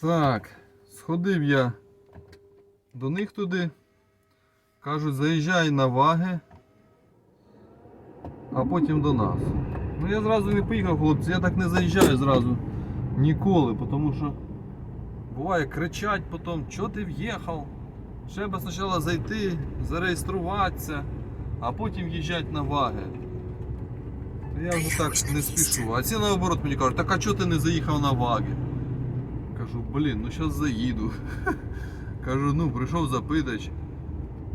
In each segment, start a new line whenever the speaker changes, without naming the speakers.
Так, сходив я до них туди. Кажуть, заїжджай на ваги, а потім до нас. Ну я зразу не поїхав, хлопці, я так не заїжджаю зразу ніколи, тому що буває кричать потім, що ти в'їхав. Треба спочатку зайти, зареєструватися, а потім їжджати на ваги. Я вже так не спішу. А ці наоборот мені кажуть, так а чого ти не заїхав на ваги? Кажу, блін, ну зараз заїду. Кажу, ну прийшов запитач,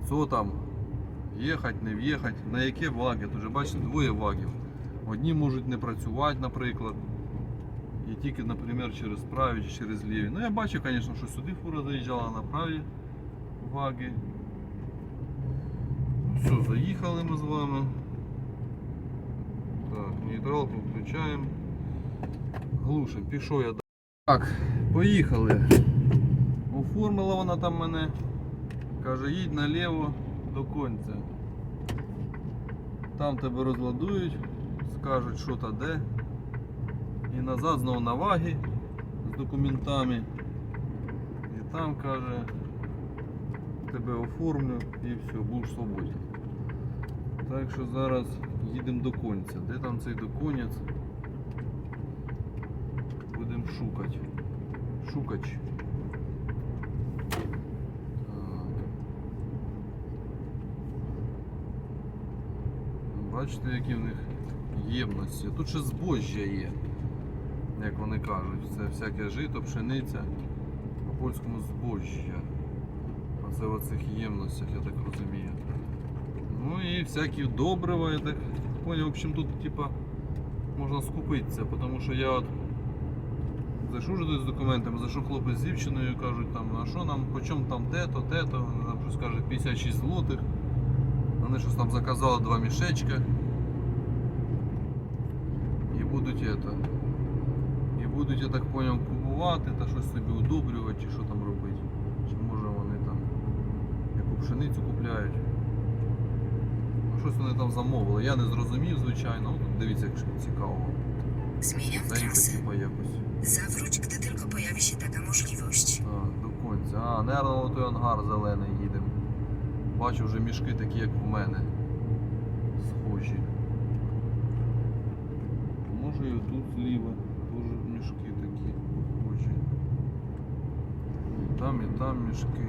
що там, в'їхати, не в'їхати, на яке ваги. Тут же бачите, двоє вагів. Одні можуть не працювати, наприклад. І тільки, наприклад, через праві чи через ліві. Ну я бачу, звісно, що сюди фура заїжджала на праві ваги. Ну все, заїхали ми з вами. Так, нейтралку включаємо. Глушимо, пішов я так, поїхали. Оформила вона там мене. Каже, їдь наліво до конця. Там тебе розладують, скажуть, що та де. І назад знову на ваги з документами. І там каже, тебе оформлю і все, будеш свободен. Так що зараз їдемо до конця. Де там цей доконець? Будемо шукати. Шукач. Бачите, які в них ємності. Тут ще збожжя є, як вони кажуть. Це всяке жито, пшениця, по польському збожжя. Оце в оцих ємностях, я так розумію. Ну і всякі добрива, я так понял. В общем, тут типа можна скупитися, тому що я от зайшов вже з документами, зайшов хлопець з дівчиною, кажуть там, а що нам, по чому там те-то, те-то, Вони нам щось каже 56 злотих. Вони щось там заказали два мішечка. І будуть это. І будуть, я так понял, купувати та щось собі удобрювати, чи що там робити. Чи може вони там яку пшеницю купляють. Ну, щось вони там замовили. Я не зрозумів, звичайно. Ну, тут дивіться, як цікаво.
Zmieniam
Заїхати типа якось.
Zawróć, gdy tylko pojawi się taka możliwość.
Так, до конця. А, на той ангар зелений їдемо. Бачу вже мішки такі, як в мене. Схожі. Може і тут зліва теж мішки такі похожі. І там, і там мішки.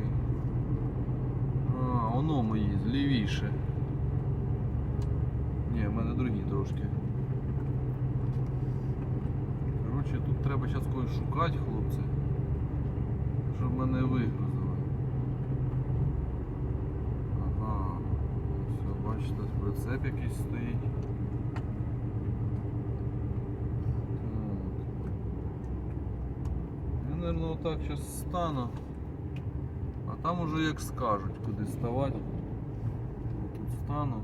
А, воно мої, злівіше. Ні, в мене другі трошки. Коротше, тут треба зараз когось шукати, хлопці щоб мене вигрузили. Ага. Все, бачите, прицеп якийсь стоїть. Так. Я, отак зараз стану. А там уже як скажуть, куди ставати. Тут стану.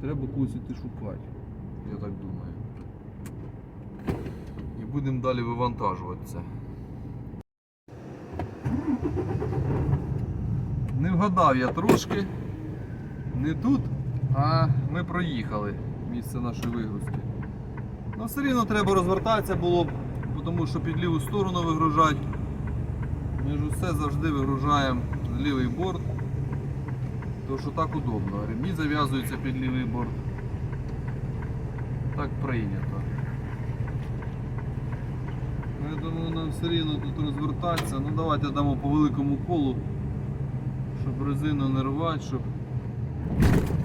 Треба когось іти шукати. Я так думаю. Будемо далі вивантажуватися. Не вгадав я трошки. Не тут, а ми проїхали місце нашої вигрузки. Ну все рівно треба розвертатися було б, тому що під ліву сторону вигружати. Ми ж усе завжди вигружаємо в лівий борт. Тому що так удобно. Ремні зав'язуються під лівий борт. Так прийнято. Тому нам все рівно тут розвертатися. Ну давайте дамо по великому колу щоб резину не рвати, щоб.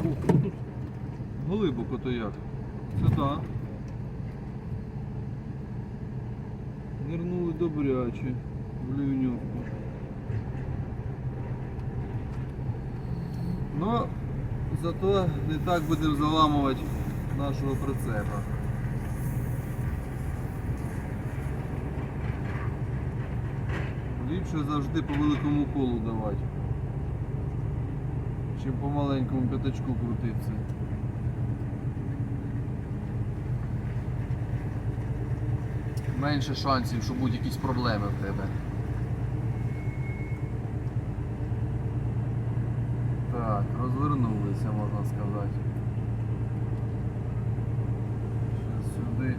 Ох, ну тут глибоко то як. Сюди. Нирнули добряче в лівньовку. Ну, зато не так будемо заламувати нашого прицепа. Ліпше завжди по великому колу давати чим по маленькому п'ятачку крутиться. Менше шансів, що будуть якісь проблеми в тебе. Так, розвернулися, можна сказати. Зараз сюди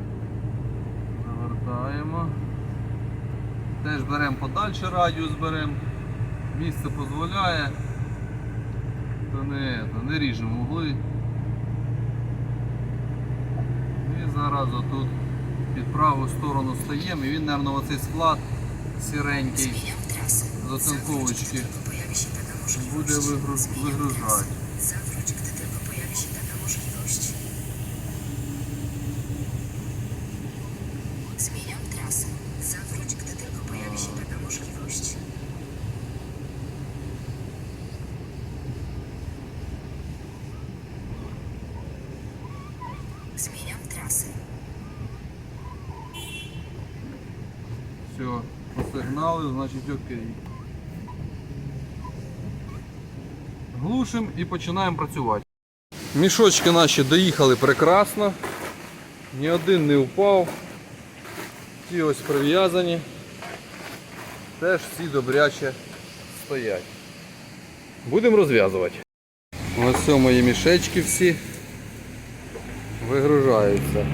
завертаємо. Теж беремо подальше радіус беремо. Місце дозволяє. То не, то не ріжемо угли. І зараз отут під праву сторону стаємо і він, мабуть, оцей склад сіренький
Zmieniam trasę.
z ocenkołeczki.
Zawróć, gdy tylko pojawi się taka możliwość.
буде вигруз,
Zmieniam
вигружати.
trasę. Zawróć, gdy tylko pojawi się taka możliwość. Zmieniam trasę. Zawróć, gdy tylko pojawi się taka możliwość. Zmieniam trasę.
Все, посигнали, значить окей. Глушимо і починаємо працювати. Мішочки наші доїхали прекрасно. Ні один не впав. Ті ось прив'язані. Теж всі добряче стоять. Будемо розв'язувати. Ось мої мішечки всі вигружаються.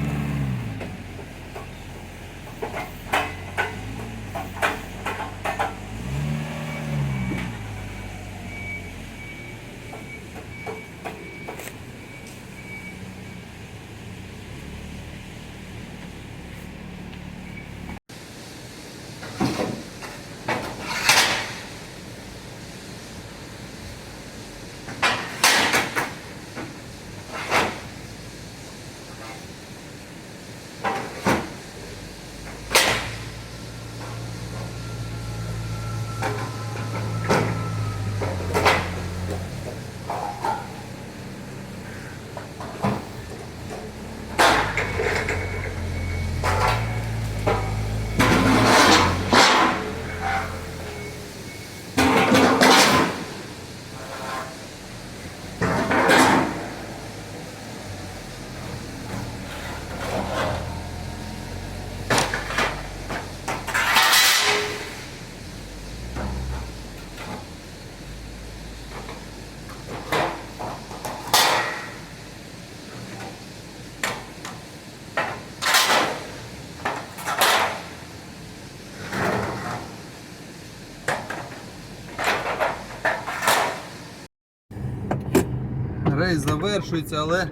Рейс завершується, але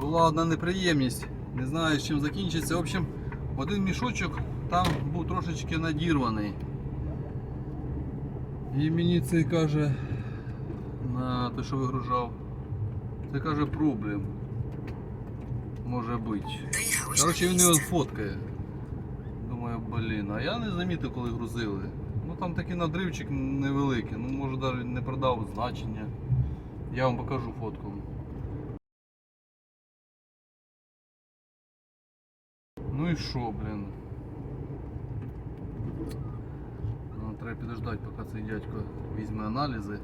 була одна неприємність. Не знаю, з чим закінчиться. В общем, один мішочок там був трошечки надірваний. І мені цей каже, на те, що вигружав, це каже проблем. Може бути. Коротше, він його фоткає. Думаю, блін, а я не замітив, коли грузили. Ну там такий надривчик невеликий, ну може навіть не продав значення. Я вам покажу фотку. Ну і що, блін? Ну, треба підождати, поки цей дядько візьме аналізи.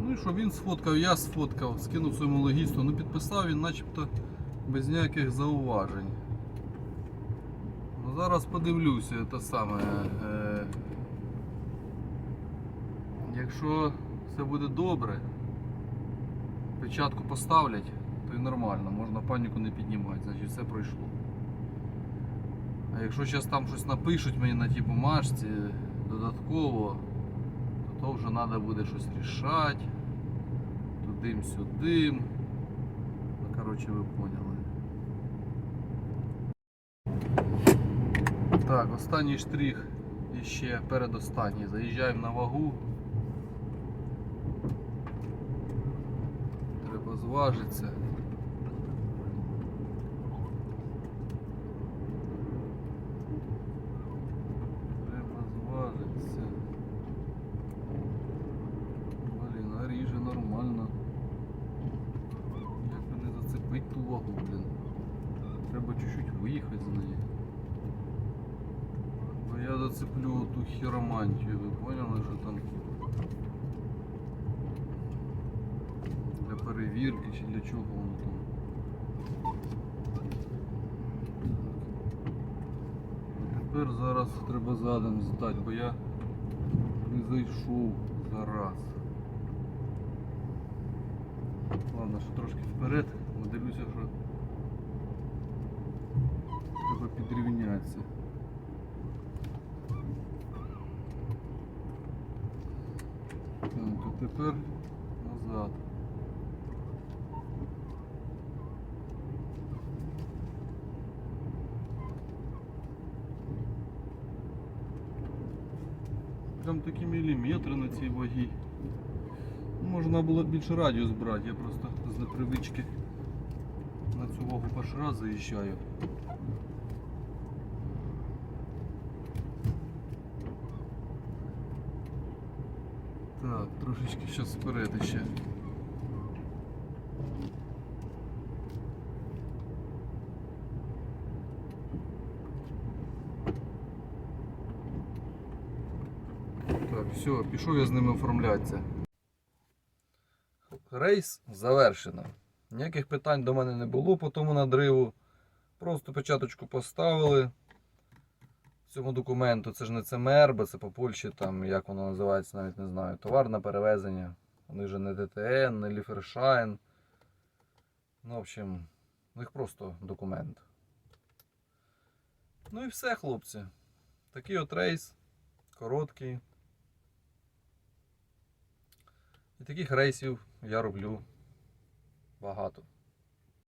Ну і що він сфоткав, я сфоткав, скинув своєму логісту, ну підписав він начебто без ніяких зауважень. Ну, зараз подивлюся те саме. Е, якщо все буде добре, печатку поставлять, то і нормально, можна паніку не піднімати, значить все пройшло. А якщо зараз там щось напишуть мені на тій бумажці додатково, то, то вже треба буде щось рішати. Тудим-сюдим. Ну, коротше, ви поняли. Так, останній штрих і ще передостанній. Заїжджаємо на вагу. Треба зважитися. Треба зважитися. Блін, а ріже нормально. Як би не зацепить ту вагу, блін. Треба чуть-чуть виїхати з неї. Бо я зацеплю ту хіромантію, ви поняли, що там перевірки чи для чого воно там. А тепер зараз треба задом здати, бо я не зайшов зараз. Ладно, що трошки вперед, але дивлюся, що треба підрівнятися. Тепер назад. Такі міліметри на цій вагі. Можна було більше радіус брати, я просто з непривички на цю вагу перший раз заїжджаю. Так, трошечки зараз вперед ще. Так, все, пішов я з ними оформлятися. Рейс завершено. Ніяких питань до мене не було по тому надриву. Просто печаточку поставили цьому документу. Це ж не ЦМР, це по Польщі, там, як воно називається, навіть не знаю. Товар на перевезення. Вони вже не ДТН, не Ліфершайн. Ну, в общем, у них просто документ. Ну і все, хлопці. Такий от рейс. Короткий. І таких рейсів я роблю багато.